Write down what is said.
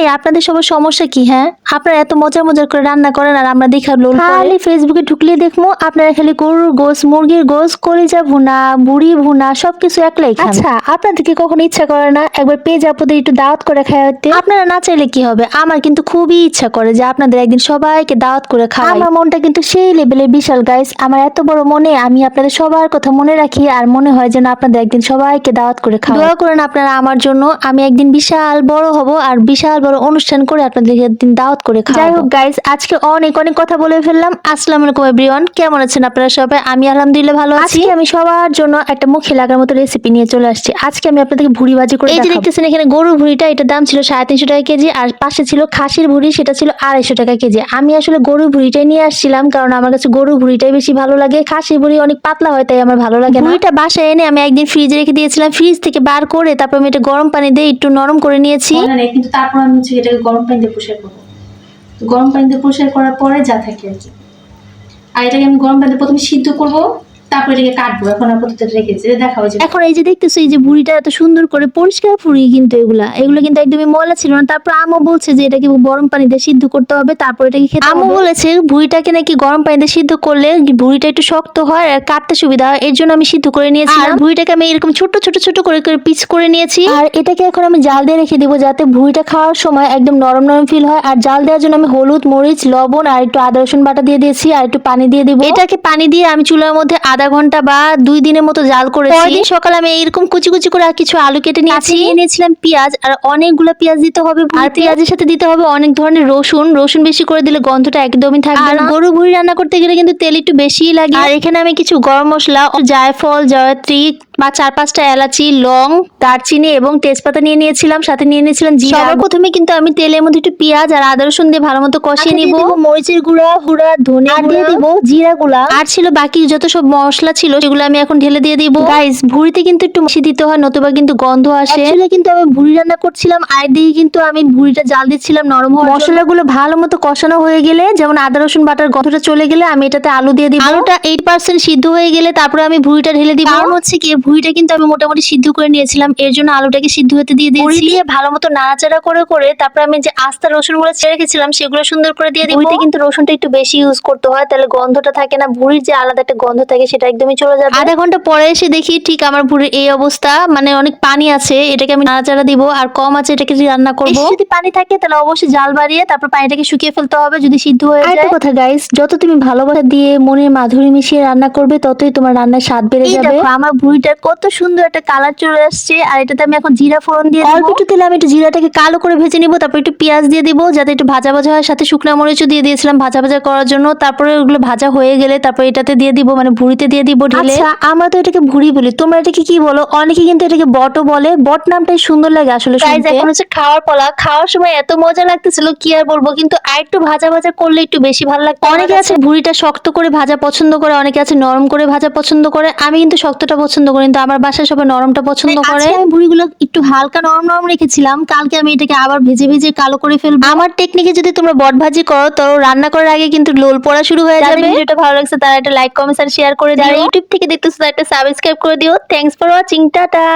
এই আপনাদের সবার সমস্যা কি হ্যাঁ? আপনারা এত মজার মজার করে রান্না করেন আর আমরা দেখা লোল খালি ফেসবুকে ঢুকলে দেখব আপনারা খালি গরুর গোস মুরগির গোস কলিজা ভুনা বুড়ি ভুনা সবকিছু একলাই খান। আচ্ছা আপনাদেরকে কখনো ইচ্ছা করে না একবার পেজ আপনাদের একটু দাওয়াত করে খাওয়াতে? আপনারা না চাইলে কি হবে? আমার কিন্তু খুবই ইচ্ছা করে যে আপনাদের একদিন সবাইকে দাওয়াত করে খাওয়াই। আমার মনটা কিন্তু সেই লেভেলে বিশাল গাইস আমার এত বড় মনে আমি আপনাদের সবার কথা মনে রাখি আর মনে হয় যেন আপনাদের একদিন সবাইকে দাওয়াত করে খাওয়া দোয়া করেন আপনারা আমার জন্য আমি একদিন বিশাল বড় হব আর বিশাল বড় অনুষ্ঠান করে আপনাদেরকে একদিন দাওয়াত করে যাই হোক গাইস আজকে অনেক অনেক কথা বলে ফেললাম। আসসালামু আলাইকুম এভরিওয়ান কেমন আছেন আপনারা সবাই? আমি আলহামদুলিল্লাহ ভালো আছি। আমি সবার জন্য একটা মুখে লাগার মতো রেসিপি নিয়ে চলে আসছি। আজকে আমি আপনাদেরকে ভুড়ি ভাজি করে এই যে দেখতেছেন এখানে গরুর ভুড়িটা এটার দাম ছিল সাড়ে তিনশো টাকা কেজি আর পাশে ছিল খাসির ভুড়ি সেটা ছিল আড়াইশো টাকা কেজি। আমি আসলে গরুর ভুড়িটাই নিয়ে আসছিলাম কারণ আমার কাছে গরুর ভুড়িটাই বেশি ভালো লাগে। খাসির ভুড়ি অনেক পাতলা হয় তাই আমার ভালো লাগে ভুড়িটা বাসায় এনে আমি একদিন ফ্রিজে রেখে দিয়েছিলাম। ফ্রিজ থেকে বার করে তারপর আমি এটা গরম পানি দিয়ে একটু নরম করে নিয়েছি। কিন্তু তারপর আমি হচ্ছে এটাকে গরম পানিতে পরিষ্কার করব। গরম পানিতে পরিষ্কার করার পরে যা থাকে আর কি। আর এটাকে আমি গরম পানিতে প্রথমে সিদ্ধ করব। তারপর এটাকে কাটবো। এখন আপাতত রেখেছি দেখা হয়েছে এখন এই যে দেখতেছো এই যে ভুড়িটা এত সুন্দর করে পরিষ্কার ভুড়ি কিন্তু এগুলা। এগুলো কিন্তু একদমই ময়লা ছিল না। তারপর আমও বলছে যে এটাকে গরম পানিতে সিদ্ধ করতে হবে। তারপর এটাকে খেতে আমও বলেছে ভুড়িটাকে নাকি গরম পানিতে সিদ্ধ করলে ভুড়িটা একটু শক্ত হয় আর কাটতে সুবিধা হয়। এর জন্য আমি সিদ্ধ করে নিয়েছি আর ভুড়িটাকে আমি এরকম ছোট ছোট ছোট করে করে পিস করে নিয়েছি। আর এটাকে এখন আমি জাল দিয়ে রেখে দিব যাতে ভুড়িটা খাওয়ার সময় একদম নরম নরম ফিল হয়। আর জাল দেওয়ার জন্য আমি হলুদ মরিচ লবণ আর একটু আদা রসুন বাটা দিয়ে দিয়েছি। আর একটু পানি দিয়ে দিব। এটাকে পানি দিয়ে আমি চুলার মধ্যে আধা ঘণ্টা বা দুই দিনের মতো জাল করেছি। পরদিন সকালে আমি এইরকম কুচি কুচি করে আর কিছু আলু কেটে নিয়েছি। নিয়ে নিয়েছিলাম পেঁয়াজ আর অনেকগুলো পেঁয়াজ দিতে হবে আর পেঁয়াজের সাথে দিতে হবে অনেক ধরনের রসুন। রসুন বেশি করে দিলে গন্ধটা একদমই থাকবে না। গরু ভুড়ি রান্না করতে গেলে কিন্তু তেল একটু বেশিই লাগে। আর এখানে আমি কিছু গরম মশলা জায়ফল জয়ত্রী বা চার পাঁচটা এলাচি লং দারচিনি এবং তেজপাতা নিয়ে নিয়েছিলাম সাথে নিয়ে নিয়েছিলাম জিরা সবার প্রথমে কিন্তু আমি তেলের মধ্যে একটু পেঁয়াজ আর আদা রসুন দিয়ে ভালো মতো কষিয়ে নিব। মরিচের গুঁড়া হুড়া ধনে দিয়ে দিব জিরা গুঁড়া। আর ছিল বাকি যত সব মশলা ছিল সেগুলো আমি এখন ঢেলে দিয়ে দিব। গাইস ভুড়িতে কিন্তু একটু বেশি দিতে হয় নতুবা কিন্তু গন্ধ আসে। আসলে কিন্তু আমি ভুড়ি রান্না করছিলাম আর দিকে কিন্তু আমি ভুড়িটা জাল দিচ্ছিলাম নরম হওয়ার মশলাগুলো ভালো মতো কষানো হয়ে গেলে যেমন আদা রসুন বাটার গন্ধটা চলে গেলে আমি এটাতে আলু দিয়ে দিব। আলুটা এইট পার্সেন্ট সিদ্ধ হয়ে গেলে তারপরে আমি ভুড়িটা ঢেলে দিব। হচ্ছে কি ভুড়িটা কিন্তু আমি মোটামুটি সিদ্ধ করে নিয়েছিলাম। এর জন্য আলুটাকে সিদ্ধ হতে দিয়ে দিয়েছি। দিয়ে ভালো মতো নাড়াচাড়া করে করে তারপর আমি যে আস্তা রসুনগুলো ছেড়ে রেখেছিলাম সেগুলো সুন্দর করে দিয়ে ভুড়িতে কিন্তু রসুনটা একটু বেশি ইউজ করতে হয় তাহলে গন্ধটা থাকে না। ভুড়ির যে আলাদা একটা গন্ধ থাকে সেটা একদমই চলে যাবে। আধা ঘণ্টা পরে এসে দেখি ঠিক আমার ভুড়ির এই অবস্থা মানে অনেক পানি আছে এটাকে আমি নাড়াচাড়া দিব। আর কম আছে এটাকে যদি রান্না করব। যদি পানি থাকে তাহলে অবশ্যই জাল বাড়িয়ে তারপর পানিটাকে শুকিয়ে ফেলতে হবে যদি সিদ্ধ হয়ে যায়। একটা কথা গাইস যত তুমি ভালোবাসা দিয়ে মনের মাধুরী মিশিয়ে রান্না করবে ততই তোমার রান্নার স্বাদ বেড়ে যাবে। আমার ভুড়িটার কত সুন্দর একটা কালার চলে আসছে আর এটাতে আমি এখন জিরা ফোড়ন দিয়ে অল্প একটু তেলে আমি একটু জিরাটাকে কালো করে ভেজে নিব তারপর একটু পেঁয়াজ দিয়ে দিব যাতে একটু ভাজা ভাজা হয়। সাথে শুকনো মরিচও দিয়ে দিয়েছিলাম ভাজা ভাজা করার জন্য। তারপরে ওগুলো ভাজা হয়ে গেলে তারপর এটাতে দিয়ে দিব মানে ভুড়িতে দিয়ে দিব ঢেলে। আচ্ছা আমরা তো এটাকে ভুড়ি বলি। তোমরা এটাকে কি বলো? অনেকে কিন্তু এটাকে বটও বলে। বট নামটাই সুন্দর লাগে আসলে এখন হচ্ছে খাওয়ার পলা। খাওয়ার সময় এত মজা লাগতেছিল কি আর বলব? কিন্তু আর একটু ভাজা ভাজা করলে একটু বেশি ভালো লাগতো। অনেকে আছে ভুড়িটা শক্ত করে ভাজা পছন্দ করে অনেকে আছে নরম করে ভাজা পছন্দ করে। আমি কিন্তু শক্তটা পছন্দ করি কিন্তু আমার বাসায় সবাই নরমটা পছন্দ করে। আমি ভুড়িগুলো একটু হালকা নরম নরম রেখেছিলাম কালকে আমি এটাকে আবার ভেজে ভেজে কালো করে ফেলব। আমার টেকনিকে যদি তোমরা বট ভাজি করো তো রান্না করার আগে কিন্তু লোল পড়া শুরু হয়ে যাবে। ভিডিওটা ভালো লাগছে তারা একটা লাইক কমেন্ট আর শেয়ার করে দিও। ইউটিউব থেকে দেখতেছো একটা সাবস্ক্রাইব করে দিও। Thanks for watching tata!